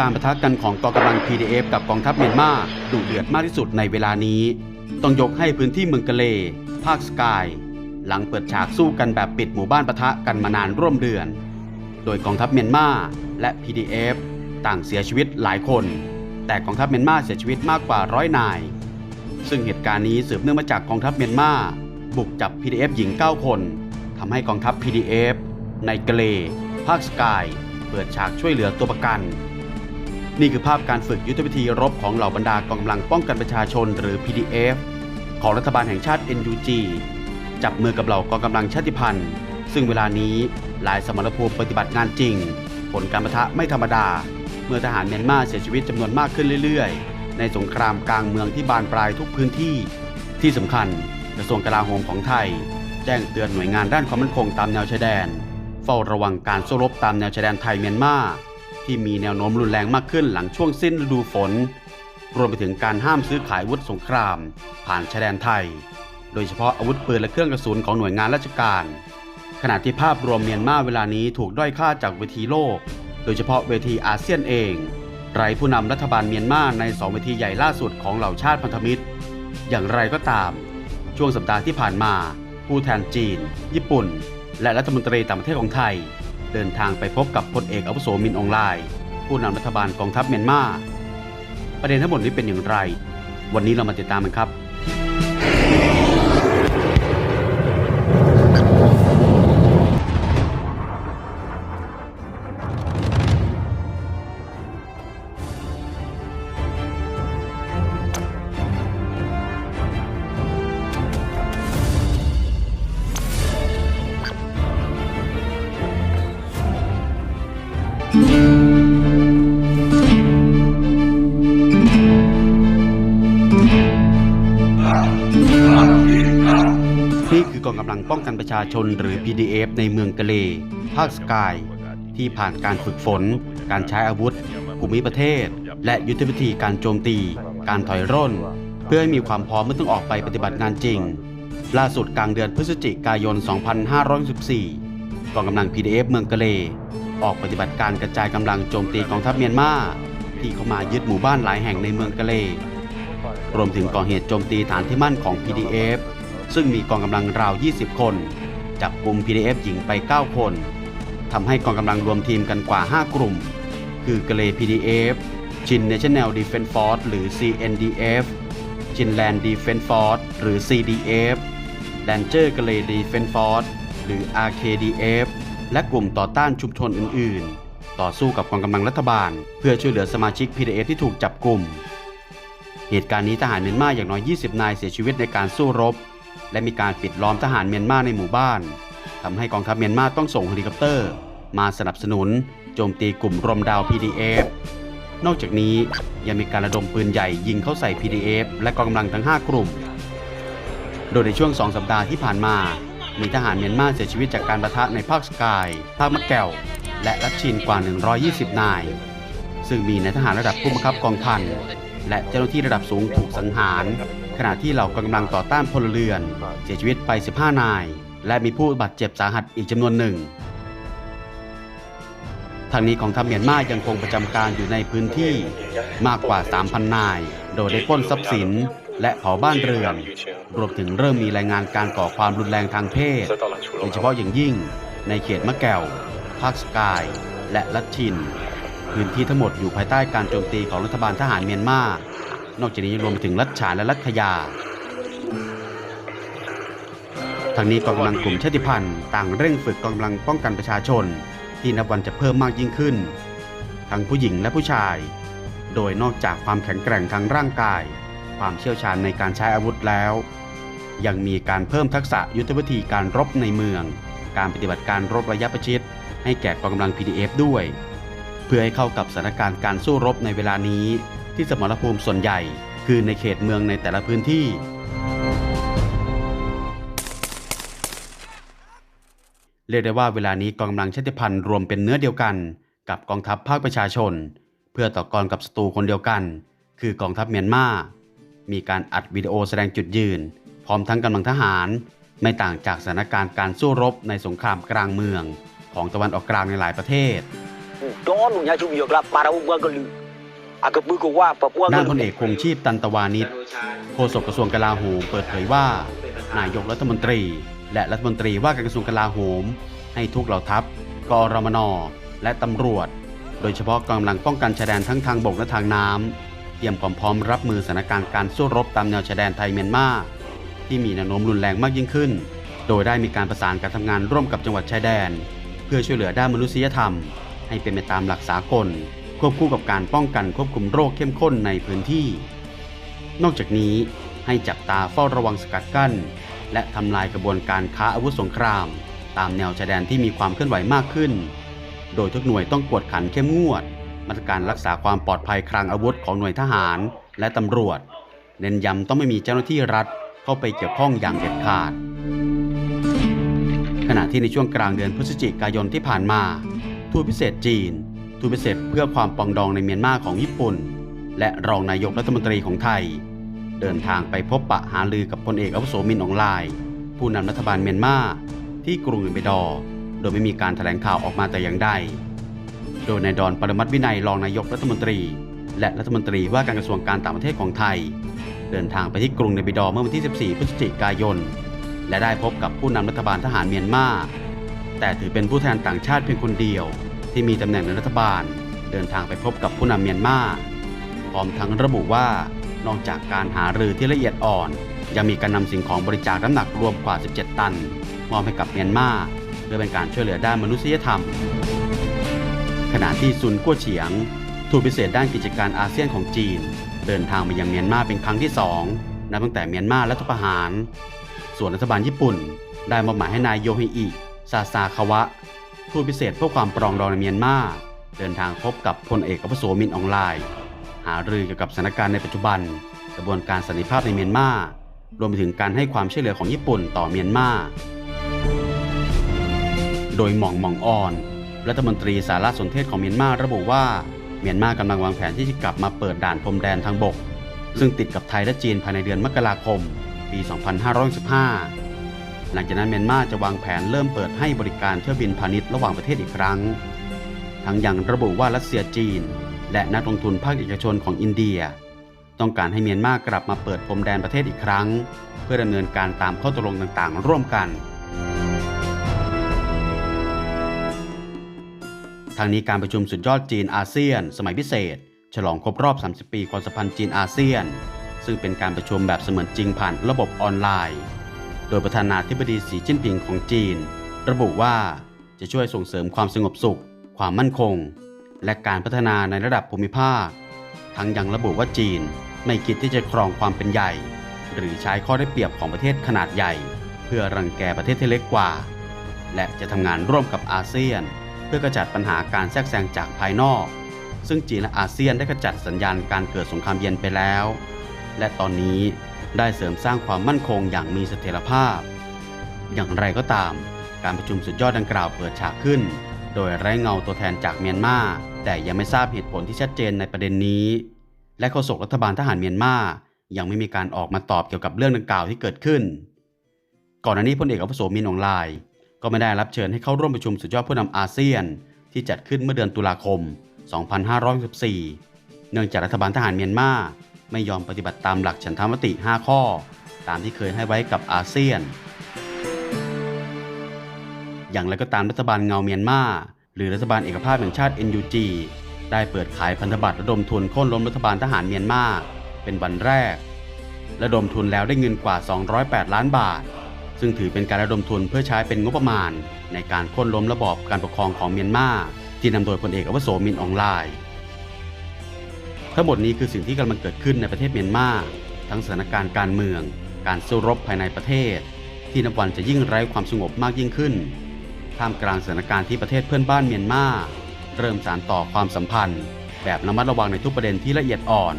การประทะกันของกองกำลัง PDF กับกองทัพเมียนมาดุเดือดมากที่สุดในเวลานี้ ต้องยกให้พื้นที่เมืองกะเล ภาคสกาย หลังเปิดฉากสู้กันแบบปิดหมู่บ้านปะทะกันมานานร่วมเดือน โดยกองทัพเมียนมาและ PDF ต่างเสียชีวิตหลายคน แต่กองทัพเมียนมาเสียชีวิตมากกว่าร้อยนาย ซึ่งเหตุการณ์นี้สืบเนื่องมาจากกองทัพเมียนมาบุกจับ PDF หญิง 9 คนทำให้กองทัพ PDF ในกะเล ภาคสกาย เปิดฉากช่วยเหลือตัวประกัน นี่คือภาพการฝึกยุทธวิธีรบของเหล่าบรรดากองกำลังป้องกันประชาชนหรือ PDF ของรัฐบาลแห่งชาติ NUG จับมือกับเหล่ากองกำลังชาติพันธุ์ ซึ่งเวลานี้หลายสมรภูมิปฏิบัติงานจริง ผลการประทะไม่ธรรมดา เมื่อทหารเมียนมาเสียชีวิตจำนวนมากขึ้นเรื่อยๆ ในสงครามกลางเมืองที่บานปลายทุกพื้นที่ ที่สำคัญกระทรวงกลาโหมของไทย แจ้งเตือนหน่วยงานด้านความมั่นคงตามแนวชายแดน เฝ้าระวังการสู้รบตามแนวชายแดนไทยเมียนมาที่มีแนวโน้มรุนแรงมากขึ้นหลังช่วงสิ้นฤดูฝน รวมไปถึงการห้ามซื้อขายอาวุธสงคราม ผ่านชายแดนไทย โดยเฉพาะอาวุธปืนและเครื่องกระสุนของหน่วยงานราชการ ขณะที่ภาพรวมเมียนมาเวลานี้ถูกด้อยค่าจากเวทีโลก โดยเฉพาะเวทีอาเซียนเองไร้ผู้นำรัฐบาลเมียนมาในสองเวทีใหญ่ล่าสุดของเหล่าชาติพันธมิตร อย่างไรก็ตาม ช่วงสัปดาห์ที่ผ่านมา ผู้แทนจีน ญี่ปุ่น และรัฐมนตรีต่างประเทศของไทย เดินทางไปพบกับพลเอกอาวุโสมินอองไลน์ผู้นำรัฐบาลกองทัพเมียนมา ประเด็นทั้งหมดนี้เป็นอย่างไร วันนี้เรามาติดตามกันครับ กองกำลังป้องกันประชาชนหรือ PDF ในเมืองกะเล ภาคสกาย ที่ผ่านการฝึกฝน การใช้อาวุธ ภูมิประเทศ และยุทธวิธีการโจมตี การถอยร่น เพื่อให้มีความพร้อมเมื่อต้องออกไปปฏิบัติงานจริง ล่าสุดกลางเดือนพฤศจิกายน 2564 กองกำลัง PDF เมืองกะเล ออกปฏิบัติการกระจายกำลังโจมตีกองทัพเมียนมาที่เข้ามายึดหมู่บ้านหลายแห่งในเมืองกะเล รวมถึงก่อเหตุโจมตีฐานที่มั่นของ PDF ซึ่งมีกองกำลังราว 20 คน จับกลุ่ม PDF หญิงไป 9 คนทำให้กองกำลังรวมทีมกันกว่า 5 กลุ่ม คือกะเล PDF ชิน National Defense Force หรือ CNDF ชิน Land Defense Force หรือ CDF Ranger กเล Defense Force หรือ RKDF และกลุ่มต่อต้านชุมชนอื่น ๆ ต่อสู้กับกองกำลังรัฐบาล เพื่อช่วยเหลือสมาชิก PDF ที่ถูกจับกลุ่ม เหตุการณ์นี้ทหารเมียนมาอย่างน้อย 20 นายเสียชีวิตในการสู้รบ และมีการปิดล้อมทหารเมียนมาในหมู่บ้านทำให้กองทัพเมียนมาต้องส่งเฮลิคอปเตอร์ มาสนับสนุน โจมตีกลุ่มรมดาว PDF นอกจากนี้ยังมีการระดมปืนใหญ่ยิงเข้าใส่ PDF และกองกำลังทั้ง 5 กลุ่ม โดยในช่วง 2 สัปดาห์ที่ผ่านมา มีทหารเมียนมาเสียชีวิตจากการประทะในภาคสกาย ภาคมะแก้ว และรัชชินกว่า 120 นาย ซึ่งมีนายทหารระดับผู้บังคับกองพัน และเจ้าหน้าที่ระดับสูงถูกสังหาร ขณะที่เหล่ากำลังต่อต้านพลเรือน เสียชีวิตไป 15 นาย และมีผู้บาดเจ็บสาหัสอีกจำนวนหนึ่งทางนี้ของทัพเมียนมายังคงประจำการอยู่ในพื้นที่มากกว่า 3,000 นาย โดยได้ปล้นทรัพย์สิน และเผาบ้านเรือน รวมถึงเริ่มมีรายงานการก่อความรุนแรงทางเพศ โดยเฉพาะอย่างยิ่งในเขตมะแก้ว ภาคสกาย และลัดชิน พื้นที่ทั้งหมดอยู่ภายใต้การโจมตีของรัฐบาลทหารเมียนมา นอกจากนี้รวมไปถึงรัฐฉานและรัฐขยาทางนี้กองกำลังกลุ่มชาติพันธุ์ต่างเร่งฝึกกองกำลังป้องกันประชาชน ที่นับวันจะเพิ่มมากยิ่งขึ้น ทั้งผู้หญิงและผู้ชาย โดยนอกจากความแข็งแกร่งทางร่างกาย ความเชี่ยวชาญในการใช้อาวุธแล้ว ยังมีการเพิ่มทักษะยุทธวิธีการรบในเมือง การปฏิบัติการรบระยะประชิดให้แก่กองกำลัง PDF ด้วย เพื่อให้เข้ากับสถานการณ์การสู้รบในเวลานี้ ที่สมรภูมิส่วนใหญ่ คือในเขตเมืองในแต่ละพื้นที่ เรียกได้ว่าเวลานี้กองกำลังชาติพันธุ์รวมเป็นเนื้อเดียวกัน กับกองทัพภาคประชาชน เพื่อต่อกรกับศัตรูคนเดียวกัน คือกองทัพเมียนมา มีการอัดวิดีโอแสดงจุดยืน พร้อมทั้งกำลังทหาร ไม่ต่างจากสถานการณ์การสู้รบในสงครามกลางเมือง ของตะวันออกกลางในหลายประเทศ đó nụ nhà chung việc là bà đâu qua ด้านพลเอกคงชีพตันตวานิชโฆษกกระทรวงกลาโหมเปิดเผยว่า นายกรัฐมนตรี และรัฐมนตรีว่าการกระทรวงกลาโหม ให้ทุกเหล่าทัพกรมน และตำรวจ โดยเฉพาะกำลังป้องกันชายแดนทั้งทางบกและทางน้ำเตรียมความพร้อมรับมือสถานการณ์การสู้รบตามแนวชายแดนไทยเมียนมาที่มีแนวโน้มรุนแรงมากยิ่งขึ้น โดยได้มีการประสานการทำงานร่วมกับจังหวัดชายแดน เพื่อช่วยเหลือด้านมนุษยธรรม ให้เป็นไปตามหลักสากล ควบคู่กับการป้องกันควบคุมโรคเข้มข้นในพื้นที่ นอกจากนี้ให้จับตาเฝ้าระวังสกัดกั้น และทำลายกระบวนการค้าอาวุธสงคราม ตามแนวชายแดนที่มีความเคลื่อนไหวมากขึ้น โดยทุกหน่วยต้องกวดขันเข้มงวด มาตรการรักษาความปลอดภัยคลังอาวุธของหน่วยทหาร และตำรวจ เน้นย้ำต้องไม่มีเจ้าหน้าที่รัฐเข้าไปเกี่ยวข้องอย่างเด็ดขาด ขณะที่ในช่วงกลางเดือนพฤศจิกายนที่ผ่านมา ทูตพิเศษจีน ทูตพิเศษเพื่อความปองดองในเมียนมาของญี่ปุ่น และรองนายกรัฐมนตรีของไทย เดินทางไปพบปะหารือกับพลเอกอาวุโสมินอองไลน์ผู้นำรัฐบาลเมียนมาที่กรุงเอเบดอโดยไม่มีการแถลงข่าวออกมาแต่อย่างใด โดยนายดอนปรมัตวินัยรองนายกรัฐมนตรี และรัฐมนตรีว่าการกระทรวงการต่างประเทศของไทย เดินทางไปที่กรุงเนปิดอเมื่อวันที่ 14 พฤศจิกายน และได้พบกับผู้นำรัฐบาลทหารเมียนมา แต่ถือเป็นผู้แทนต่างชาติเพียงคนเดียว ที่มีตำแหน่งในรัฐบาล เดินทางไปพบกับผู้นำเมียนมาพร้อมทั้งระบุว่านอกจากการหารือที่ละเอียดอ่อน ยังมีการนำสิ่งของบริจาคน้ำหนักรวมกว่า 17 ตันมอบให้กับเมียนมาเพื่อเป็นการช่วยเหลือด้านมนุษยธรรม ขณะที่ซุนกัวเฉียง ทูตพิเศษด้านกิจการอาเซียนของจีน เดินทางมายังเมียนมาเป็นครั้งที่สองนับตั้งแต่เมียนมารัฐประหาร ส่วนรัฐบาลญี่ปุ่น ได้มอบหมายให้นายโยฮิอิซาซาคาวะ ทูตพิเศษเพื่อความปรองดองในเมียนมาเดินทางพบกับพลเอกอัปโสมินอองไลน์หารือเกี่ยวกับสถานการณ์ในปัจจุบัน กระบวนการสันติภาพในเมียนมารวมไปถึงการให้ความช่วยเหลือของญี่ปุ่นต่อเมียนมาโดยหม่องหม่องอ่อน รัฐมนตรีสารสนเทศของเมียนมาระบุว่าเมียนมากำลังวางแผนที่จะกลับมาเปิดด่านพรมแดนทางบก ซึ่งติดกับไทยและจีนภายในเดือนมกราคม ปี 2515 หลังจากนั้นเมียนมาจะวางแผนเริ่มเปิดให้บริการเที่ยวบินพาณิชย์ระหว่างประเทศอีกครั้ง ทั้งยังระบุว่ารัสเซียจีน และนักลงทุนภาคเอกชนของอินเดีย ต้องการให้เมียนมากลับมาเปิดพรมแดนประเทศอีกครั้ง เพื่อดำเนินการตามข้อตกลงต่างๆ ร่วมกันทางนี้การประชุมสุดยอดจีนอาเซียน สมัยพิเศษ ฉลองครบรอบ 30 ปีความสัมพันธ์จีนอาเซียน ซึ่งเป็นการประชุมแบบเสมือนจริงผ่านระบบออนไลน์ โดยประธานาธิบดีสีจิ้นผิงของจีน ระบุว่าจะช่วยส่งเสริมความสงบสุข ความมั่นคง และการพัฒนาในระดับภูมิภาค ทั้งยังระบุว่าจีนไม่คิดที่จะครองความเป็นใหญ่ หรือใช้ข้อได้เปรียบของประเทศขนาดใหญ่ เพื่อรังแกประเทศที่เล็กกว่า และจะทำงานร่วมกับอาเซียน เพื่อกระจัดปัญหาการแทรกแซงจากภายนอก ซึ่งจีนและอาเซียนได้กระจัดสัญญาณการเกิดสงครามเย็นไปแล้ว และตอนนี้ ได้เสริมสร้างความมั่นคงอย่างมีเสถียรภาพ อย่างไรก็ตาม การประชุมสุดยอดดังกล่าวเปิดฉากขึ้น โดยไร้เงาตัวแทนจากเมียนมา แต่ยังไม่ทราบเหตุผลที่ชัดเจนในประเด็นนี้ และโฆษกรัฐบาลทหารเมียนมายังไม่มีการออกมาตอบเกี่ยวกับเรื่องดังกล่าวที่เกิดขึ้น ก่อนหน้านี้พลเอกอาวุโสมินองไลน์ก็ไม่ได้รับเชิญให้เข้าร่วมประชุมสุดยอดผู้นำอาเซียน ที่จัดขึ้นเมื่อเดือนตุลาคม 2564 เนื่องจากรัฐบาลทหารเมียนมา ไม่ยอมปฏิบัติตามหลักฉันทามติ 5 ข้อ ตามที่เคยให้ไว้กับอาเซียน อย่างไรก็ตามรัฐบาลเงาเมียนมาหรือรัฐบาลเอกภาพแห่งชาติ NUG ได้เปิดขายพันธบัตรระดมทุนโค่นล้มรัฐบาลทหารเมียนมาเป็นวันแรก ระดมทุนแล้วได้เงินกว่า 208 ล้านบาท ซึ่งถือเป็นการระดมทุนเพื่อใช้เป็นงบประมาณ ในการโค่นล้มระบอบการปกครองของเมียนมาที่นำโดยพลเอกอวโสมินอองไลน์ ทั้งหมดนี้คือสิ่งที่กำลังเกิดขึ้นในประเทศเมียนมา ทั้งสถานการณ์การเมือง การสู้รบภายในประเทศ ที่นับวันจะยิ่งไร้ความสงบมากยิ่งขึ้น ท่ามกลางสถานการณ์ที่ประเทศเพื่อนบ้านเมียนมา เริ่มสานต่อความสัมพันธ์ แบบระมัดระวังในทุกประเด็นที่ละเอียดอ่อน